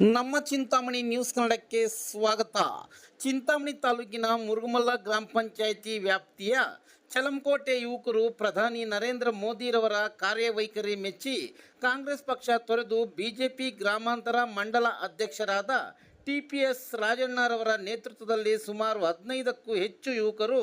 ನಮ್ಮ ಚಿಂತಾಮಣಿ ನ್ಯೂಸ್ ಕನ್ನಡಕ್ಕೆ ಸ್ವಾಗತ. ಚಿಂತಾಮಣಿ ತಾಲೂಕಿನ ಮುರುಗಮಲ್ಲ ಗ್ರಾಮ ಪಂಚಾಯಿತಿ ವ್ಯಾಪ್ತಿಯ ಚಲಂಕೋಟೆ ಯುವಕರು ಪ್ರಧಾನಿ ನರೇಂದ್ರ ಮೋದಿರವರ ಕಾರ್ಯವೈಖರಿ ಮೆಚ್ಚಿ ಕಾಂಗ್ರೆಸ್ ಪಕ್ಷ ತೊರೆದು ಬಿಜೆಪಿ ಗ್ರಾಮಾಂತರ ಮಂಡಲ ಅಧ್ಯಕ್ಷರಾದ ಟಿ ಪಿ ಎಸ್ ರಾಜಣ್ಣರವರ ನೇತೃತ್ವದಲ್ಲಿ ಸುಮಾರು ಹದಿನೈದಕ್ಕೂ ಹೆಚ್ಚು ಯುವಕರು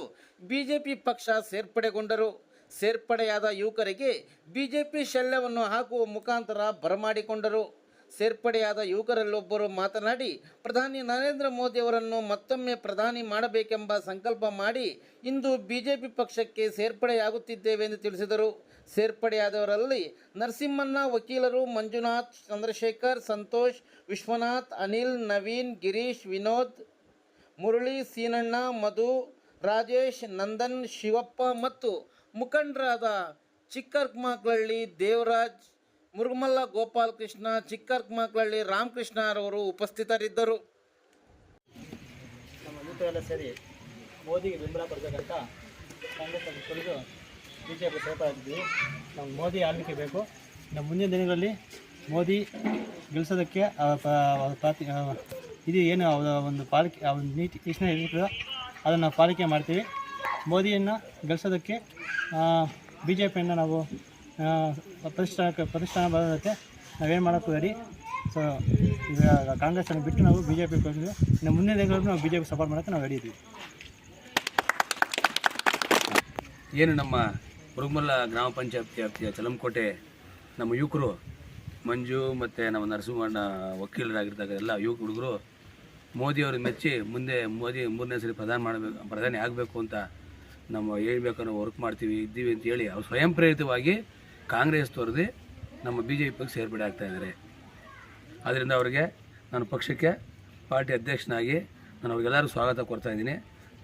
ಬಿಜೆಪಿ ಪಕ್ಷ ಸೇರ್ಪಡೆಗೊಂಡರು. ಸೇರ್ಪಡೆಯಾದ ಯುವಕರಿಗೆ ಬಿಜೆಪಿ ಶಲ್ಯವನ್ನು ಹಾಕುವ ಮುಖಾಂತರ ಬರಮಾಡಿಕೊಂಡರು. ಸೇರ್ಪಡೆಯಾದ ಯುವಕರಲ್ಲೊಬ್ಬರು ಮಾತನಾಡಿ, ಪ್ರಧಾನಿ ನರೇಂದ್ರ ಮೋದಿ ಅವರನ್ನು ಮತ್ತೊಮ್ಮೆ ಪ್ರಧಾನಿ ಮಾಡಬೇಕೆಂಬ ಸಂಕಲ್ಪ ಮಾಡಿ ಇಂದು ಬಿಜೆಪಿ ಪಕ್ಷಕ್ಕೆ ಸೇರ್ಪಡೆಯಾಗುತ್ತಿದ್ದೇವೆ ಎಂದು ತಿಳಿಸಿದರು. ಸೇರ್ಪಡೆಯಾದವರಲ್ಲಿ ನರಸಿಂಹಣ್ಣ, ವಕೀಲರು ಮಂಜುನಾಥ್, ಚಂದ್ರಶೇಖರ್, ಸಂತೋಷ್, ವಿಶ್ವನಾಥ್, ಅನಿಲ್, ನವೀನ್, ಗಿರೀಶ್, ವಿನೋದ್, ಮುರಳಿ, ಸೀನಣ್ಣ, ಮಧು, ರಾಜೇಶ್, ನಂದನ್, ಶಿವಪ್ಪ ಮತ್ತು ಮುಖಂಡರಾದ ಚಿಕ್ಕರ್ಮಾಗ್ಲಳ್ಳಿ, ದೇವರಾಜ್ ಮುರುಗಮಲ್ಲ, ಗೋಪಾಲಕೃಷ್ಣ ರಾಮಕೃಷ್ಣ ರಾಮಕೃಷ್ಣರವರು ಉಪಸ್ಥಿತರಿದ್ದರು. ನಮ್ಮ ಯೂತ್ರೆಲ್ಲ ಸೇರಿ ಮೋದಿಗೆ ಬೆಂಬಲ ಕೊಡಬೇಕಂತ ಕಾಂಗ್ರೆಸ್ ಕುರಿತು ಬಿ ಜೆ ಪಿ ಸೇರ್ಪಡಿದ್ವಿ ನಮ್ಗೆ ಮೋದಿ ಆಳ್ವಿಕೆ ಬೇಕು. ನಮ್ಮ ಮುಂದಿನ ದಿನಗಳಲ್ಲಿ ಮೋದಿ ಗೆಲ್ಸೋದಕ್ಕೆ ಪಾತಿ ಇದು ಏನು ಅವರ ಒಂದು ಪಾಲಿಕೆ ಒಂದು ನೀತಿ ಕೃಷ್ಣ ಇರ್ತದೋ ಅದನ್ನು ಪಾಲಿಕೆ ಮಾಡ್ತೀವಿ. ಮೋದಿಯನ್ನು ಗೆಲ್ಸೋದಕ್ಕೆ ಬಿ ಜೆ ಪಿಯನ್ನು ನಾವು ಆ, ಪ್ರತಿಷ್ಠಾನಕ್ಕೆ ಪ್ರತಿಷ್ಠಾನ ಬರೋದಕ್ಕೆ ನಾವೇನು ಮಾಡೋಕ್ಕೂ ಹೋಗಿ ಸೊ ಈಗ ಕಾಂಗ್ರೆಸ್ಸನ್ನು ಬಿಟ್ಟು ನಾವು ಬಿ ಜೆ ಪಿ ಕೊಟ್ಟಿದ್ವಿ ಇನ್ನು ಮುಂದಿನ ದಿನಗಳಲ್ಲಿ ನಾವು ಬಿ ಜೆ ಪಿ ಸಪೋರ್ಟ್ ಮಾಡೋಕ್ಕೆ ನಾವು ಹೇಳಿದ್ವಿ ಏನು ನಮ್ಮ ಮುರುಗಮಲ್ಲ ಗ್ರಾಮ ಪಂಚಾಯತ್ ವ್ಯಾಪ್ತಿಯ ಚಲಂಕೋಟೆ ನಮ್ಮ ಯುವಕರು ಮಂಜು ಮತ್ತು ನಮ್ಮ ನರಸಿಂಹಣ್ಣ ವಕೀಲರಾಗಿರ್ತಕ್ಕ ಎಲ್ಲ ಯುವಕ ಹುಡುಗರು ಮೋದಿಯವ್ರ ಮೆಚ್ಚಿ ಮುಂದೆ ಮೋದಿ ಮೂರನೇ ಸರಿ ಪ್ರಧಾನ ಮಾಡಬೇಕು ಪ್ರಧಾನಿ ಆಗಬೇಕು ಅಂತ ನಮ್ಮ ಹೇಳ್ಬೇಕನ್ನೋ ವರ್ಕ್ ಮಾಡ್ತೀವಿ ಇದ್ದೀವಿ ಅಂತ ಹೇಳಿ ಅವ್ರು ಸ್ವಯಂ ಪ್ರೇರಿತವಾಗಿ ಕಾಂಗ್ರೆಸ್ ತೊರೆದು ನಮ್ಮ ಬಿ ಜೆ ಪಿ ಸೇರ್ಪಡೆ ಆಗ್ತಾಯಿದ್ದಾರೆ ಆದ್ದರಿಂದ ಅವರಿಗೆ ನಾನು ಪಕ್ಷಕ್ಕೆ ಪಾರ್ಟಿ ಅಧ್ಯಕ್ಷನಾಗಿ ನಾನು ಅವ್ರಿಗೆಲ್ಲರೂ ಸ್ವಾಗತ ಕೊಡ್ತಾ ಇದ್ದೀನಿ.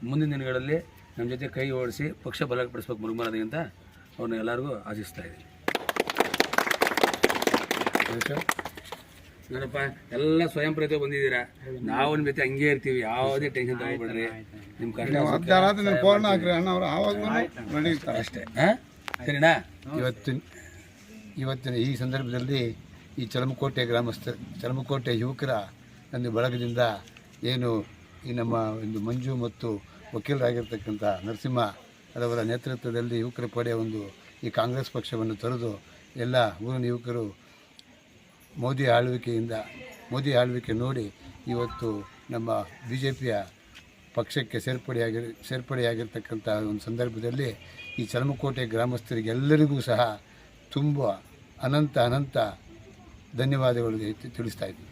ಮುಂದಿನ ದಿನಗಳಲ್ಲಿ ನಮ್ಮ ಜೊತೆ ಕೈ ಓಡಿಸಿ ಪಕ್ಷ ಬಲಪಡಿಸ್ಬೇಕು ಮುರುಗಮರದಿ ಅಂತ ಅವ್ರನ್ನ ಎಲ್ಲರಿಗೂ ಆಶಿಸ್ತಾ ಇದ್ದೀನಿ. ನೋಡಪ್ಪ ಎಲ್ಲ ಸ್ವಯಂ ಪ್ರೇರಿತ ಬಂದಿದ್ದೀರಾ? ನಾವು ನಿಮ್ಮ ಜೊತೆ ಹಂಗೆ ಇರ್ತೀವಿ ಯಾವುದೇ ಟೆನ್ಷನ್ ತಗೋಬೇಡ್ರಿ. ನಿಮ್ಮ ಕಷ್ಟ ಅಷ್ಟೇ ಹಾಂ? ಸರಿನಾ? ಇವತ್ತಿನ ಇವತ್ತಿನ ಈ ಸಂದರ್ಭದಲ್ಲಿ ಈ ಚಲಮಕೋಟೆ ಗ್ರಾಮಸ್ಥ ಚಲಮಕೋಟೆ ಯುವಕರ ನನ್ನ ಬಳಗದಿಂದ ಏನು ಈ ನಮ್ಮ ಒಂದು ಮಂಜು ಮತ್ತು ವಕೀಲರಾಗಿರ್ತಕ್ಕಂಥ ನರಸಿಂಹ ಅವರ ನೇತೃತ್ವದಲ್ಲಿ ಯುವಕರ ಪಡೆ ಒಂದು ಈ ಕಾಂಗ್ರೆಸ್ ಪಕ್ಷವನ್ನು ತೊರೆದು ಎಲ್ಲ ಊರಿನ ಯುವಕರು ಮೋದಿ ಆಳ್ವಿಕೆಯಿಂದ ಮೋದಿ ಆಳ್ವಿಕೆ ನೋಡಿ ಇವತ್ತು ನಮ್ಮ ಬಿ ಜೆ ಪಿಯ ಪಕ್ಷಕ್ಕೆ ಸೇರ್ಪಡೆಯಾಗಿ ಸೇರ್ಪಡೆಯಾಗಿರ್ತಕ್ಕಂಥ ಒಂದು ಸಂದರ್ಭದಲ್ಲಿ ಈ ಚಲಮಕೋಟೆ ಗ್ರಾಮಸ್ಥರಿಗೆಲ್ಲರಿಗೂ ಸಹ ತುಂಬ ಅನಂತ ಅನಂತ ಧನ್ಯವಾದಗಳು ತಿಳಿಸ್ತಾ ಇದ್ದೀನಿ.